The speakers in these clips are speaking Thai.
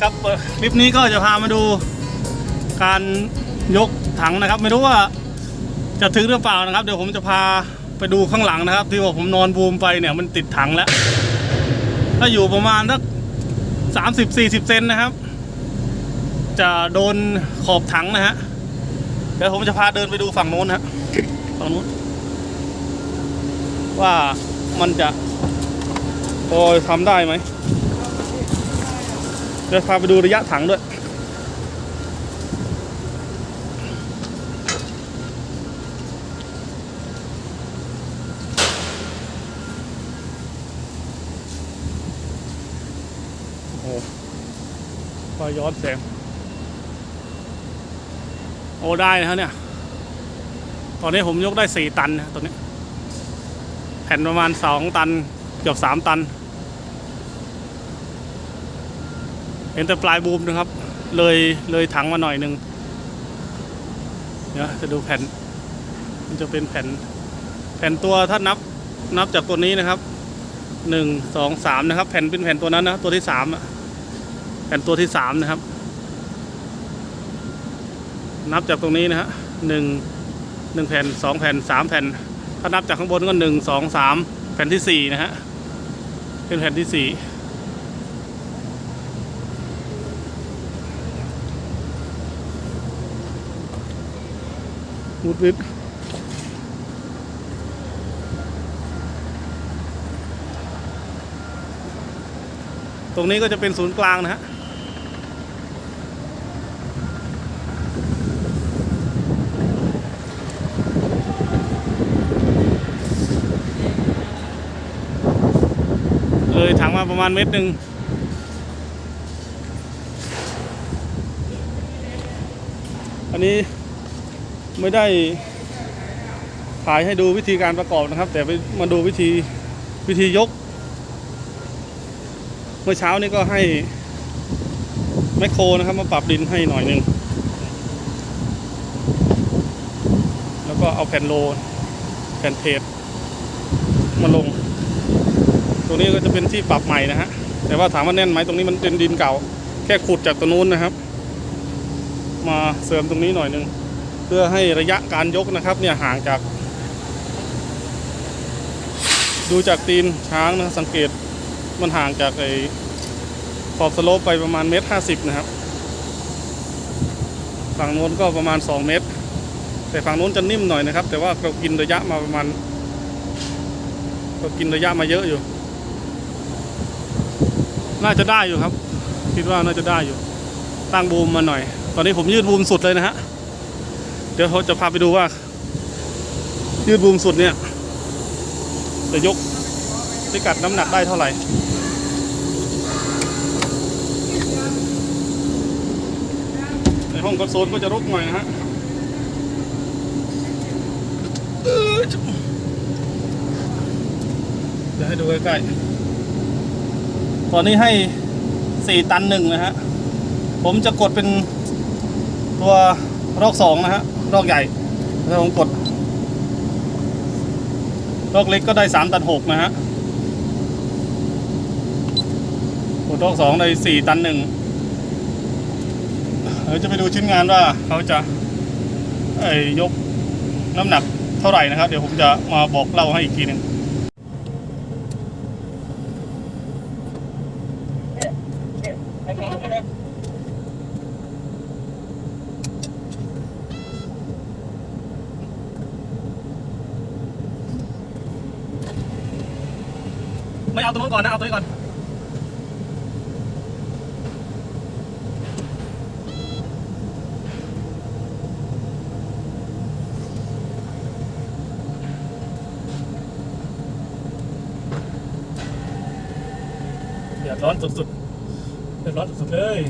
ครับคลิปนี้ก็จะพามาดูการยกถังนะครับ ไม่รู้ว่าจะถึงหรือเปล่านะครับ เดี๋ยวผมจะพาไปดูข้างหลังนะครับ ที่ว่าผมนอนบูมไปเนี่ยมันติดถังแล้วถ้าอยู่ประมาณสักสามสิบสี่สิบเซนนะครับ จะโดนขอบถังนะฮะเดี๋ยวผมจะพาเดินไปดูฝั่งโน้นฮะฝั่งโน้นว่ามันจะพอทำได้ไหม เดี๋ยวพาไปดูระยะถังด้วยโอ้ไฟย้อนแสง โอ้ได้นะครับเนี่ย ตอนนี้ผมยกได้สี่ตันนะตัวนี้ แผ่นประมาณสองตัน เกือบสามตัน เห็นแต่ปลายบูมนะครับ เลยเลยถังมาหน่อยหนึ่งเดี๋ยวจะดูแผ่น มันจะเป็นแผ่น แผ่นตัวถ้านับนับจากตัวนี้นะครับหนึ่งสองสามนะครับ แผ่นเป็นแผ่นตัวนั้นนะตัวที่สามแผ่นตัวที่สามนะครับ นับจากตรงนี้นะฮะหนึ่งหนึ่งแผ่นสองแผ่นสามแผ่น ถ้านับจากข้างบนก็หนึ่งสองสามแผ่นที่สี่นะฮะเป็นแผ่นที่สี่ มุดวิดตรงนี้ก็จะเป็นศูนย์กลางนะฮะเลยถังมาประมาณเม็ดหนึ่งอันนี้ ไม่ได้ถ่ายให้ดูวิธีการประกอบนะครับ แต่ไปมาดูวิธีวิธียก เมื่อเช้านี้ก็ให้แมคโครนะครับ มาปรับดินให้หน่อยหนึ่งแล้วก็เอาแผ่นโลแผ่นเทปมาลง ตรงนี้ก็จะเป็นที่ปรับใหม่นะฮะแต่ว่าถามว่าแน่นไหมตรงนี้มันเป็นดินเก่า แค่ขุดจากตรงนู้นนะครับ มาเสริมตรงนี้หน่อยหนึง พื่อให้ระยะการยกนะครับเนี่ยห่างจาก ดูจากตีนช้างนะสังเกตมันห่างจากไอ้ขอบสโลปไปประมาณเมตรห้าสิบนะครับ ฝั่งโน้นก็ประมาณ 2 เมตร แต่ฝั่งโน้นจะนิ่มหน่อยนะครับ แต่ว่าเรากินระยะมาประมาณเรากินระยะมาเยอะอยู่ น่าจะได้อยู่ครับ คิดว่าน่าจะได้อยู่ ตั้งบูมมาหน่อย ตอนนี้ผมยืดบูมสุดเลยนะฮะ ดี๋ยวเขาจะพาไปดูว่า ยืดบูมสุดเนี่ย จะยกพิกัดน้ำหนักได้เท่าไหร่ในห้องคอนโซลก็จะรกหน่อยนะฮะเอ้ยเดี๋ยวให้ดูใกล้ๆ ตอนนี้ให้ 4 ตันหนึ่งนะฮะ ผมจะกดเป็นตัวรอกสองนะฮะ ลอกใหญ่ถ้าผมกดลอกเล็กก็ได้สามตันหกนะฮะกดลอกสองได้สี่ตันหนึ่งเดี๋ยวจะไปดูชิ้นงานว่าเขาจะไอ้ยกน้ำหนักเท่าไหร่นะครับ เดี๋ยวผมจะมาบอกเล่าให้อีกทีหนึ่ง ไม่เอาตรงนู้นก่อนนะ เอาตัวนี้ก่อน เดือดร้อนสุดๆ เดือดร้อนสุดๆเลย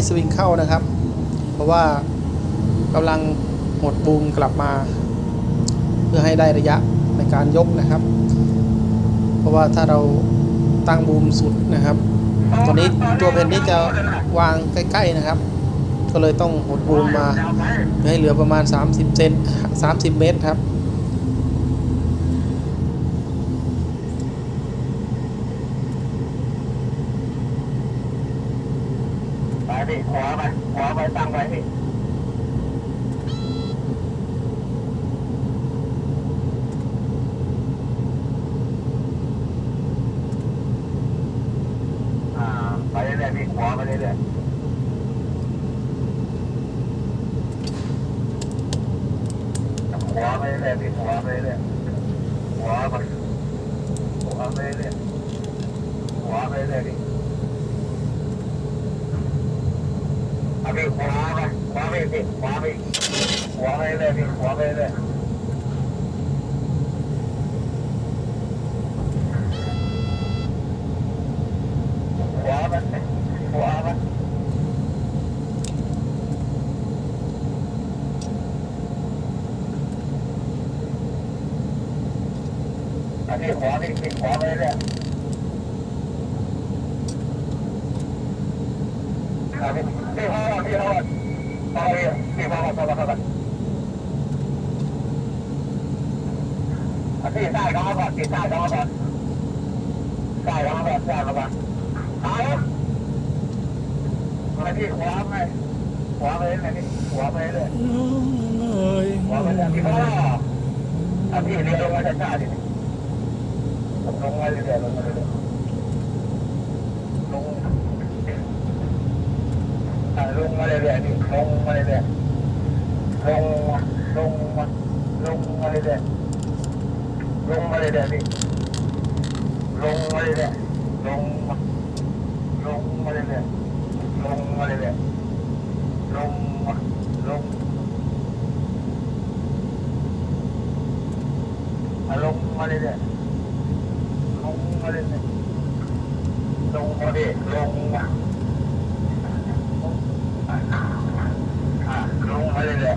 ไม่สวิงเข้านะครับ เพราะว่ากำลังหมดบูมกลับมา เพื่อให้ได้ระยะในการยกนะครับ เพราะว่าถ้าเราตั้งบูมสุดนะครับตัวนี้ตัวเพนนี้จะวางใกล้ๆนะครับ ก็เลยต้องหดบูมมาให้เหลือประมาณ 30 เซน30 เมตรครับ ดิขวาไปขวาไปตั้งไว้พี่อ่าไปเรื่อยๆพี่ขวาไปเรื่อยๆขวาไปเรื่อยๆพี่ขวาไปเรื่อยๆขวาไปขวาไปเรื่อยๆขวาไปเรื่อยๆ พี่เอาพี่ขวาไปขวาไปพี่ขวาไปขวาไปเลยพี่ขวาไปเลยขวาไปขวาไปเอาพี่ขวาพี่พี่ขวาไปเลยเอาพี่พี่พ่อพี่พ่อเอาพี่พี่พ่อพ่อพ่อพ่อเอาพี่ใต้เขามาก่อนพี่ใต้เขามาก่อนใต้เขามาก่อนใต้เขามาเอาเอาพี่ขวาไปขวาไปเลยพี่ขวาไปเลยขวาไปเลยพี่พ่อเอาพี่เรียนลงมาช้าๆดิลงมาเรื่อยๆลงมาเรื่อยๆลง อะ ลงมาเรื่อยๆนี่ลงมาเรื่อยๆลงมาลงมาลงมาเรื่อยๆลงมาเรื่อยๆนี่ลงมาเรื่อยๆลงมาลงมาเรื่อยๆลงมาเรื่อยๆลงมาลงลงมาเรื่อยๆลงมาเรื่อยๆลงมาดิลงมา อะลงมาเลยเลย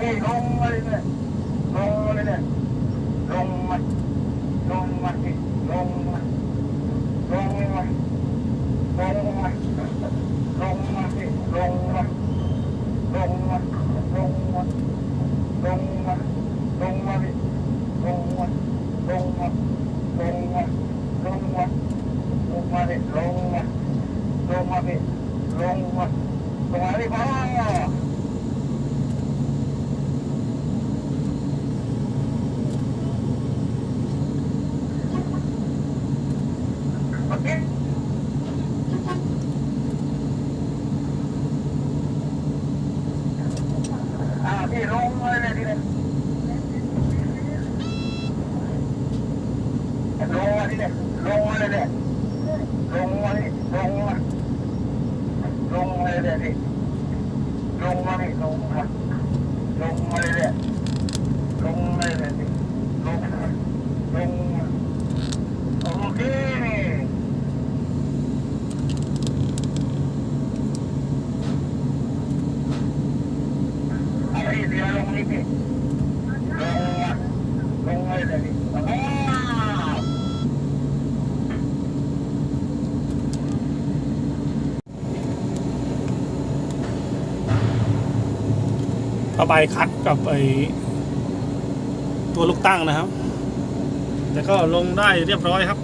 พี่ลงมาเลยเนี่ยลงมาเลยเนี่ยลงมาลงมาพี่ลงมาลงมาลงมาลงมาพี่ลงมาลงมาลงมาลงมาลงมาพี่ลงมาลงมาลงมาลงมาลงมาพี่ลงมาลงมาพี่ลงมาลงมาพี่พ่อ โอเค พี่ลงมาเลยทีนี้ลงมาทีนี้ลงมาเลยเนี่ยลงมานี่ลงมาลงมา เลยเนี่ยลงมานี่ลงมาลงมาเลยเนี่ยลงมาเลยเนี่ยลงมาลงมาโอเค ไอ้เดี๋ยวลงนี่พี่ลงมาลงมาเลยพี่อ้าว ระบายคัดกับไอตัวลูกตั้งนะครับ แต่ก็ลงได้เรียบร้อยครับ